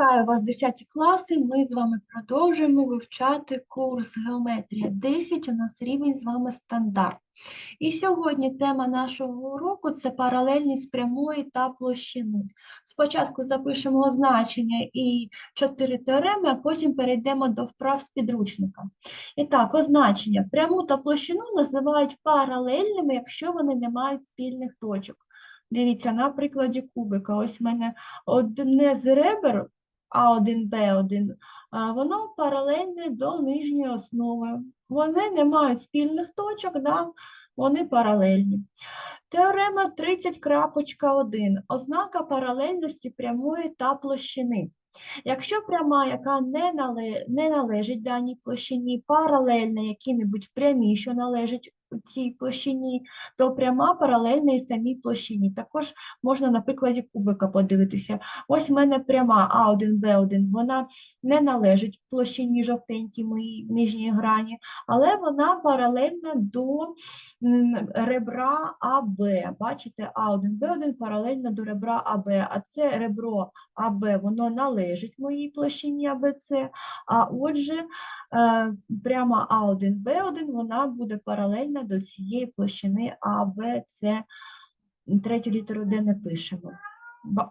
Вітаю вас, 10 класи. Ми з вами продовжуємо вивчати курс Геометрія 10. У нас рівень з вами стандарт. І сьогодні тема нашого уроку це паралельність прямої та площини. Спочатку запишемо означення і чотири теореми, а потім перейдемо до вправ з підручника. І так, означення. Пряму та площину називають паралельними, якщо вони не мають спільних точок. Дивіться, на прикладі кубика. Ось в мене одне з ребер А1, Б1, воно паралельне до нижньої основи. Вони не мають спільних точок, да? вони паралельні. Теорема 30.1. Ознака паралельності прямої та площини. Якщо пряма, яка не, не належить даній площині, паралельна якій-небудь прямій, що належить цій площині, то пряма паралельна і самій площині. Також можна на прикладі кубика подивитися. Ось в мене пряма А1, Б1, вона не належить площині жовтенькій моїй нижній грані, але вона паралельна до ребра АБ. Бачите, А1, Б1 паралельна до ребра АБ, а це ребро АБ, воно належить моїй площині АБЦ, а отже, прямо А1, Б1, вона буде паралельна до цієї площини АБЦ. Третю літеру Д не пишемо.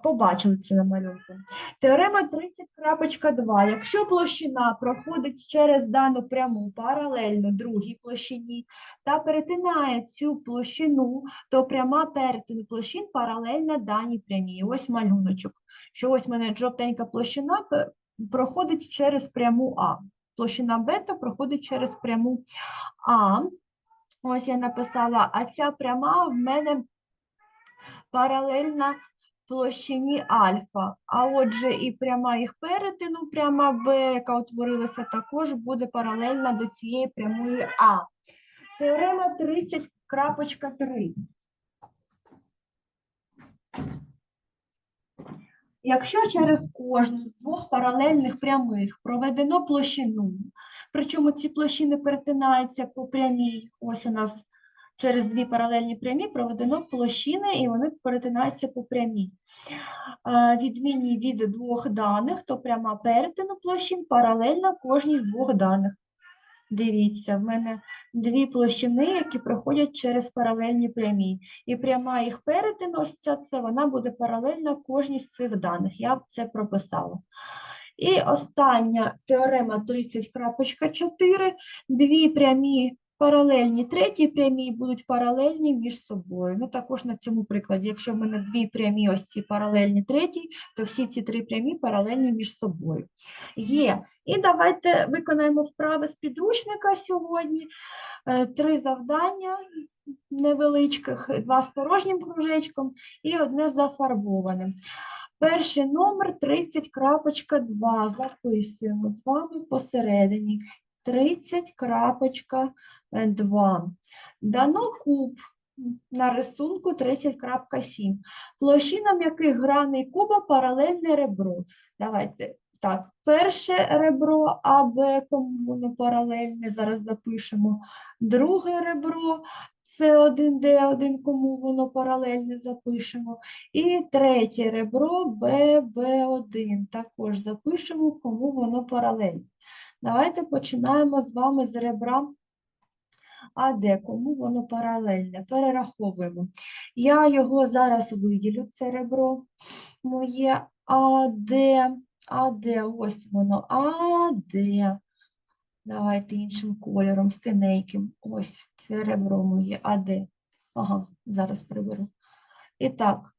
Побачили це на малюнку. Теорема 30.2. Якщо площина проходить через дану пряму паралельно другій площині та перетинає цю площину, то пряма перетину площин паралельна даній прямій. Ось малюночок. Що ось в мене жовтенька площина проходить через пряму А. Площина бета проходить через пряму А. Ось я написала, а ця пряма в мене паралельна площині альфа. А отже, і пряма їх перетину, пряма Б, яка утворилася, також буде паралельна до цієї прямої А. Теорема 30.3. Якщо через кожну з двох паралельних прямих проведено площину, причому ці площини перетинаються по прямій, ось у нас через дві паралельні прямі проведено площини, і вони перетинаються по прямій. Відмінні від двох даних, то пряма перетину площин паралельна кожній з двох даних. Дивіться, в мене дві площини, які проходять через паралельні прямі. І пряма їх перетину, це вона буде паралельна кожній з цих даних. Я б це прописала. І остання теорема 30.4. Дві прямі паралельні третій прямі будуть паралельні між собою. Ну, також на цьому прикладі, якщо в мене дві прямі ось ці паралельні третій, то всі ці три прямі паралельні між собою. Є. І давайте виконаємо вправи з підручника сьогодні. Е, Три завдання невеличких, два з порожнім кружечком і одне зафарбованим. Перший номер 30.2 записуємо з вами посередині. 30.2. Дано куб на рисунку 30.7. Площина м'яких граней куба паралельне ребро. Давайте так, перше ребро АБ, кому воно паралельне, зараз запишемо. Друге ребро С1, Д1, кому воно паралельне, запишемо. І третє ребро ББ1, також запишемо, кому воно паралельне. Давайте починаємо з вами з ребра АД, кому воно паралельне. Перераховуємо. Я його зараз виділю, це ребро моє АД. АД, ось воно, АД. Давайте іншим кольором, синеньким. Ось це ребро моє АД. Ага, зараз приберу. І так,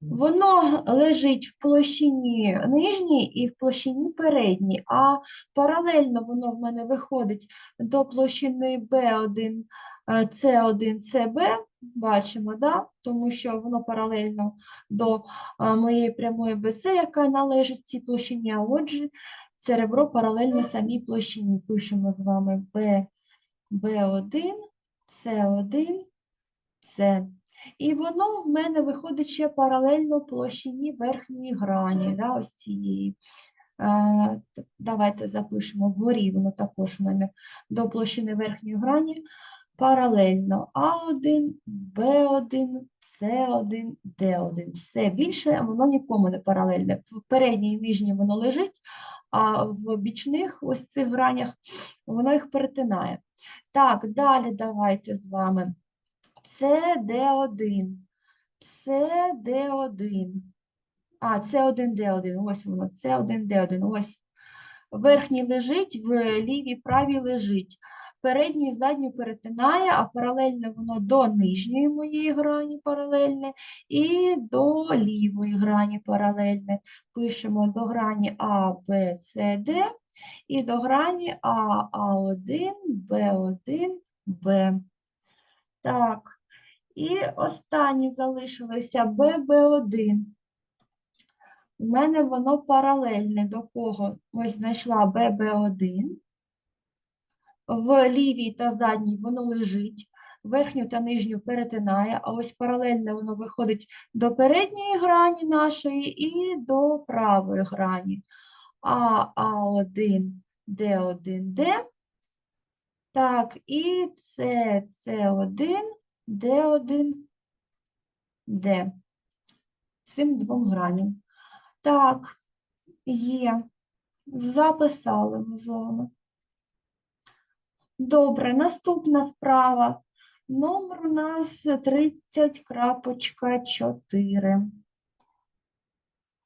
Воно лежить в площині нижній і в площині передній, а паралельно воно в мене виходить до площини B1, е, C1, CB, бачимо, да? тому що воно паралельно до е, моєї прямої BC, яка належить цій площині, а отже, це ребро паралельно самій площині. Пишемо з вами B, B1, C1, C. І воно в мене виходить ще паралельно площині верхньої грані, да, ось цієї. Е, Давайте запишемо вгорі, також в мене до площини верхньої грані паралельно А1, Б1, С1, Д1. Все більше воно нікому не паралельне. В передній і нижній воно лежить, а в бічних ось цих гранях воно їх перетинає. Так, далі давайте з вами. Це Д1. Це Д1. А, це 1 Д1. Ось воно. Це 1 Д1. Ось. Верхній лежить, в лівій правій лежить. Передню і задню перетинає, а паралельне воно до нижньої моєї грані паралельне і до лівої грані паралельне. Пишемо до грані А, Б, С, Д і до грані А, А1, Б1, Б. Так. І останнє залишилося ББ1. У мене воно паралельне до кого? Ось знайшла ББ1. В лівій та задній воно лежить, верхню та нижню перетинає, а ось паралельне воно виходить до передньої грані нашої і до правої грані. А, А1, Д1, Д. Так, і С, С1, Д1, Д. Цим двом граням. Так, є. Записали ми з вами. Добре, наступна вправа. Номер у нас 30.4.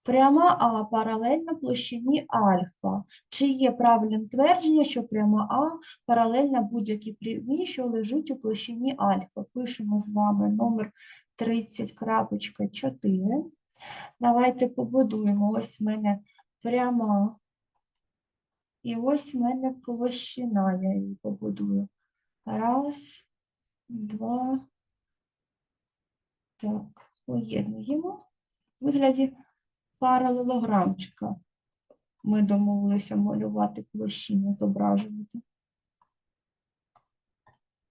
Пряма А паралельна площині альфа. Чи є правильним твердження, що пряма А паралельна будь-якій прямій, що лежить у площині альфа? Пишемо з вами номер 30.4. Давайте побудуємо. Ось в мене пряма. І ось в мене площина, я її побудую. Раз, два. Так, поєднуємо. В вигляді паралелограмчика. Ми домовилися малювати площини, зображувати.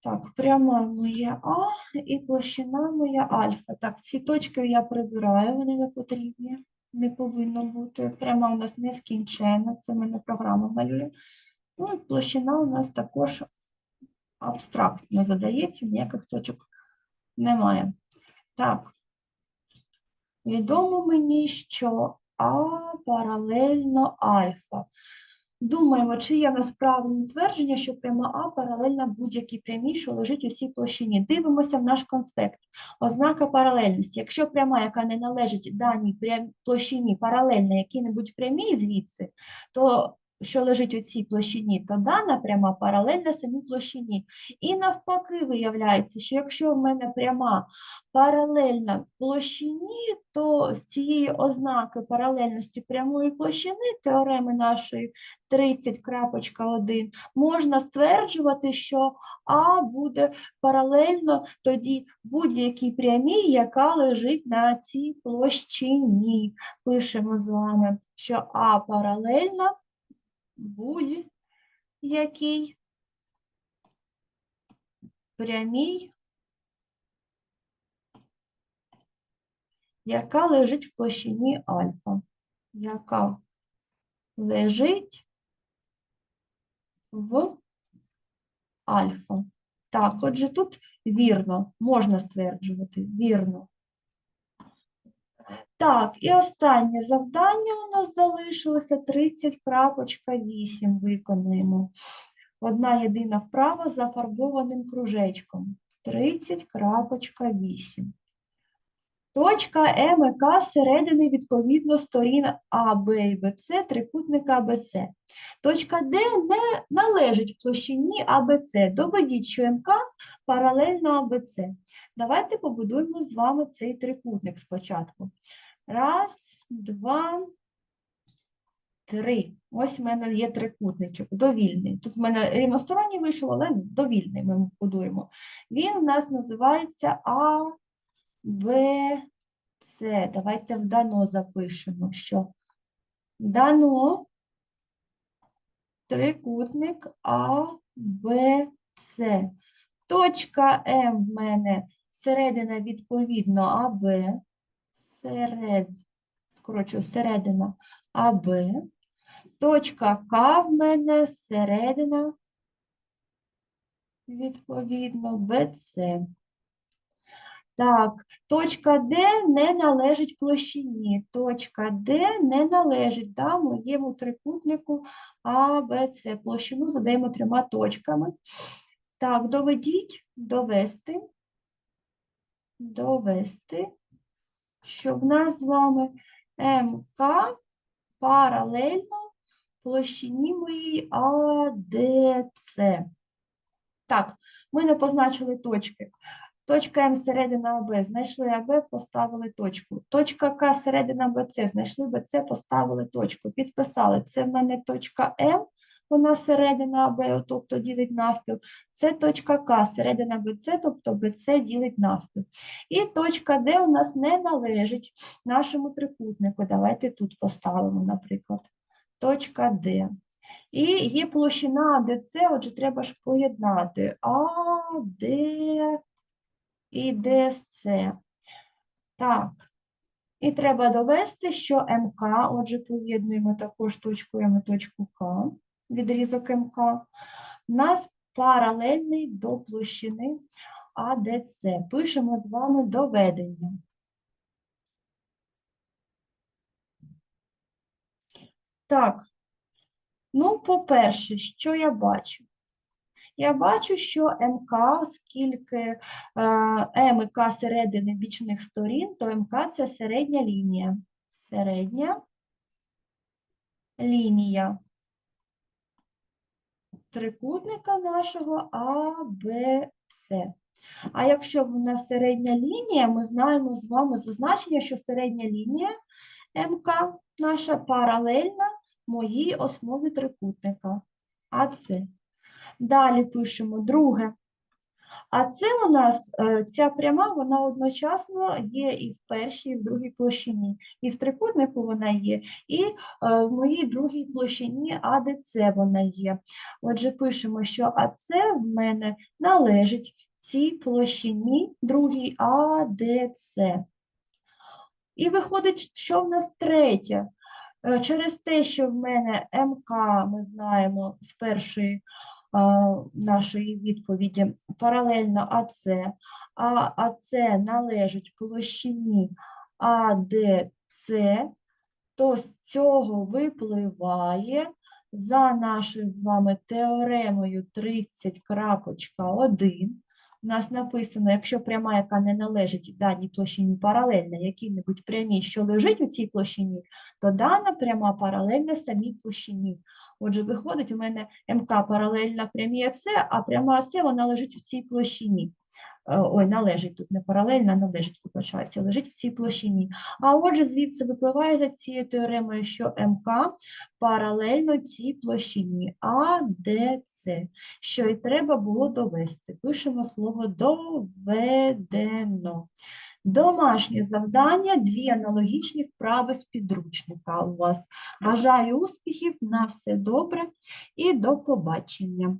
Так, пряма моя А і площина моя альфа. Так, ці точки я прибираю, вони не потрібні, не повинно бути. Пряма у нас нескінченна, це ми не програму малюємо. Ну, площина у нас також абстрактно задається, ніяких точок немає. Так, відомо мені, що А паралельно альфа. Думаємо, чи є в нас правильне твердження, що пряма А паралельна будь-якій прямій, що лежить у цій площині. Дивимося в наш конспект. Ознака паралельності. Якщо пряма, яка не належить даній прям- площині, паралельна якій-небудь прямій звідси, то що лежить у цій площині, то дана пряма паралельна самій площині. І навпаки виявляється, що якщо в мене пряма паралельна площині, то з цієї ознаки паралельності прямої площини теореми нашої 30.1 можна стверджувати, що А буде паралельно тоді будь-якій прямій, яка лежить на цій площині. Пишемо з вами, що А паралельна будь-якій прямій, яка лежить в площині альфа. Яка лежить в альфа. Так, отже, тут вірно, можна стверджувати, вірно. Так, і останнє завдання у нас залишилося 30.8 виконуємо. Одна єдина вправа з зафарбованим кружечком. 30.8. Точка М і К зсередини відповідно сторін А, Б і БЦ трикутника АБЦ. Точка Д не належить площині АБЦ. Доведіть, що МК паралельно АБЦ. Давайте побудуємо з вами цей трикутник спочатку. Раз, два, три. Ось в мене є трикутничок, довільний. Тут в мене рівносторонній вийшов, але довільний ми будуємо. Він у нас називається А, Б, С. Давайте в дано запишемо, що дано трикутник А, Б, С. Точка М в мене середина відповідно АБ, серед, скорочую, середина АБ. Точка К в мене середина відповідно, БЦ. Так, точка Д не належить площині. Точка Д не належить да, моєму трикутнику АБЦ. Площину задаємо трьома точками. Так, доведіть, довести, довести, що в нас з вами МК паралельно площині моїй АДЦ. Так, ми не позначили точки. Точка М середина АБ, знайшли АБ, поставили точку. Точка К середина БЦ, знайшли БЦ, поставили точку. Підписали. Це в мене точка М, вона середина АБ, тобто ділить навпіл. Це точка К, середина БЦ, тобто БЦ ділить навпіл. І точка Д у нас не належить нашому трикутнику. Давайте тут поставимо, наприклад. Точка Д. І є площина АДЦ, отже, треба ж поєднати АД і ДСЦ. Так. І треба довести, що МК, отже, поєднуємо також точку М і точку К, відрізок МК, у нас паралельний до площини АДЦ. Пишемо з вами доведення. Так, ну, по-перше, що я бачу? Я бачу, що МК, оскільки е, М і К середини бічних сторін, то МК це середня лінія. Середня лінія трикутника нашого АБЦ. А якщо в нас середня лінія, ми знаємо з вами з означення, що середня лінія МК наша паралельна моїй основі трикутника АЦ. Далі пишемо друге. А це у нас е, ця пряма, вона одночасно є і в першій, і в другій площині. І в трикутнику вона є, і е, в моїй другій площині АДЦ вона є. Отже, пишемо, що АЦ в мене належить цій площині другій АДЦ. І виходить, що в нас третє. Е, Через те, що в мене МК, ми знаємо з першої нашої відповіді паралельно АЦ, а АЦ належить площині АДЦ, то з цього випливає за нашою з вами теоремою 30.1. У нас написано, якщо пряма, яка не належить даній площині паралельна, якій-небудь прямій, що лежить у цій площині, то дана пряма паралельна самій площині. Отже, виходить, у мене МК паралельна прямій АС, а пряма АС вона лежить в цій площині. Е, Ой, належить тут не паралельно, а належить, вибачаюся, лежить в цій площині. А отже, звідси випливає за цією теоремою, що МК паралельно цій площині АДЦ, що і треба було довести. Пишемо слово доведено. Домашнє завдання, дві аналогічні вправи з підручника у вас. Бажаю успіхів, на все добре і до побачення.